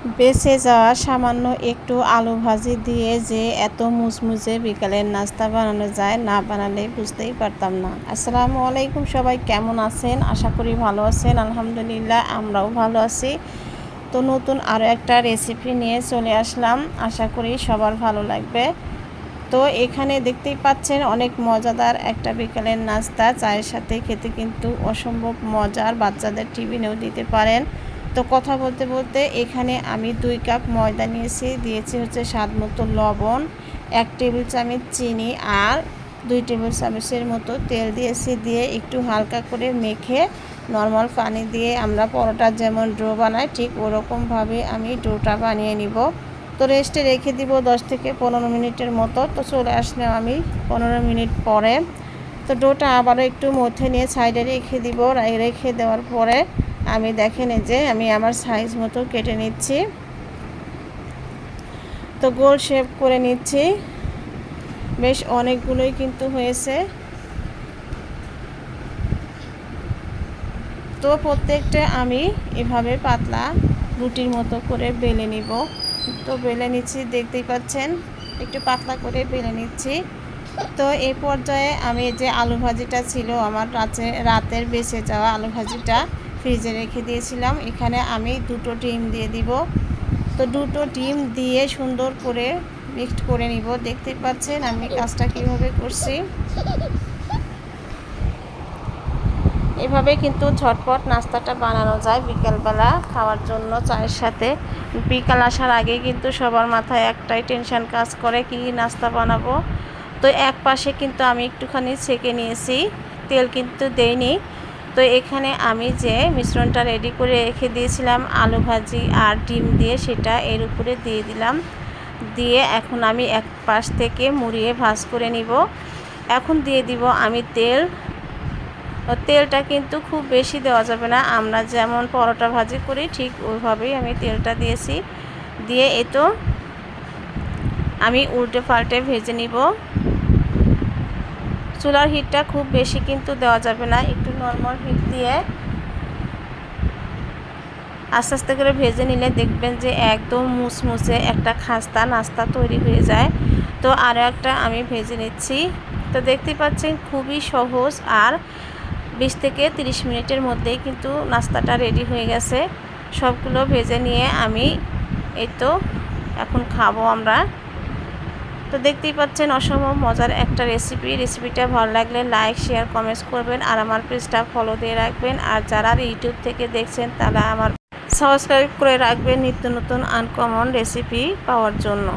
বেঁচে যাওয়া সামান্য একটু আলু ভাজি দিয়ে যে এত মুচমুচে বিকালের নাস্তা বানানো যায়, না বানালে বুঝতেই পারতাম না। আসসালামু আলাইকুম সবাই, কেমন আছেন? আশা করি ভালো আছেন, আলহামদুলিল্লাহ আমরাও ভালো আছি। তো নতুন আরও একটা রেসিপি নিয়ে চলে আসলাম, আশা করি সবার ভালো লাগবে। তো এখানে দেখতেই পাচ্ছেন অনেক মজাদার একটা বিকালের নাস্তা, চায়ের সাথে খেতে কিন্তু অসম্ভব মজার, বাচ্চাদের টিফিনেও দিতে পারেন। তো কথা বলতে বলতে এখানে আমি দুই কাপ ময়দা নিয়েছি, দিয়েছি হচ্ছে স্বাদ মতো লবণ, এক টেবিল চামচ চিনি আর দুই টেবিল চামচের মতো তেল দিয়েছি, দিয়ে একটু হালকা করে মেখে নর্মাল পানি দিয়ে আমরা পরোটা যেমন ডো বানাই, ঠিক ওরকমভাবে আমি ডোটা বানিয়ে নিব। তো রেস্টে রেখে দিব দশ থেকে পনেরো মিনিটের মতো, তো চলে আসলাম আমি পনেরো মিনিট পরে। তো ডোটা আবারও একটু মধ্যে নিয়ে সাইডে রেখে দিব, রেখে দেওয়ার পরে আমি দেখেন যে আমি আমার সাইজ মতো কেটে নিচ্ছি। তো গোল শেপ করে নিচ্ছি। বেশ অনেকগুলোই কিন্তু হয়েছে। তো প্রত্যেকটা আমি এভাবে পাতলা রুটির মতো করে বেলে নিব। তো বেলে নিচ্ছি, দেখতেই পাচ্ছেন, একটু পাতলা করে বেলে নিচ্ছি। তো এই পর্যায়ে আমি যে আলু ভাজিটা ছিল, আমার রাতে, রাতের বেঁচে যাওয়া আলু ভাজিটা ফ্রিজে রেখে দিয়েছিলাম। এখানে আমি দুটো ডিম দিয়ে দিব। তো দুটো ডিম দিয়ে সুন্দর করে মিক্সড করে নিব। দেখতে পাচ্ছেন আমি কাজটা কীভাবে করছি। এভাবে কিন্তু ঝটপট নাস্তাটা বানানো যায় বিকেলবেলা খাওয়ার জন্য চায়ের সাথে। বিকাল আসার আগে কিন্তু সবার মাথায় একটাই টেনশন কাজ করে, কি নাস্তা বানাবো? তো এক পাশে কিন্তু আমি একটুখানি ছেঁকে নিয়েছি। তেল কিন্তু দেইনি। তো এখানে আমি যে মিশ্রণটা রেডি করে রেখে দিয়েছিলাম, আলু ভাজি আর ডিম দিয়ে সেটা এর উপরে দিয়ে দিলাম। দিয়ে এখন আমি এক পাশ থেকে মুড়িয়ে ভাজ করে নিব। এখন দিয়ে দিব আমি তেল। তেলটা কিন্তু খুব বেশি দেওয়া যাবে না। আমরা যেমন পরোটা ভাজি করি, ঠিক ওইভাবেই আমি তেলটা দিয়েছি। দিয়ে এ তো আমি উল্টে পাল্টে ভেজে নিব। চুলার হিটটা খুব বেশি কিন্তু দেওয়া যাবে না, একটু নর্মাল হিট দিয়ে আস্তে আস্তে করে ভেজে নিলে দেখবেন যে একদম মুসমুসে একটা খাস্তা নাস্তা তৈরি হয়ে যায়। তো আরও একটা আমি ভেজে নিচ্ছি। তো দেখতে পাচ্ছেন খুবই সহজ আর বিশ থেকে তিরিশ মিনিটের মধ্যেই কিন্তু নাস্তাটা রেডি হয়ে গেছে। সবগুলো ভেজে নিয়ে আমি এই তো এখন খাব আমরা। তো দেখতেই পাচ্ছেন অসম্ভব মজার একটা রেসিপি রেসিপিটা ভালো লাগলে লাইক শেয়ার কমেন্টস করবেন আর আমার পেজটা ফলো দিয়ে রাখবেন। আর যারা ইউটিউব থেকে দেখছেন, তারা আমার সাবস্ক্রাইব করে রাখবেন নিত্য নতুন আনকমন রেসিপি পাওয়ার জন্য।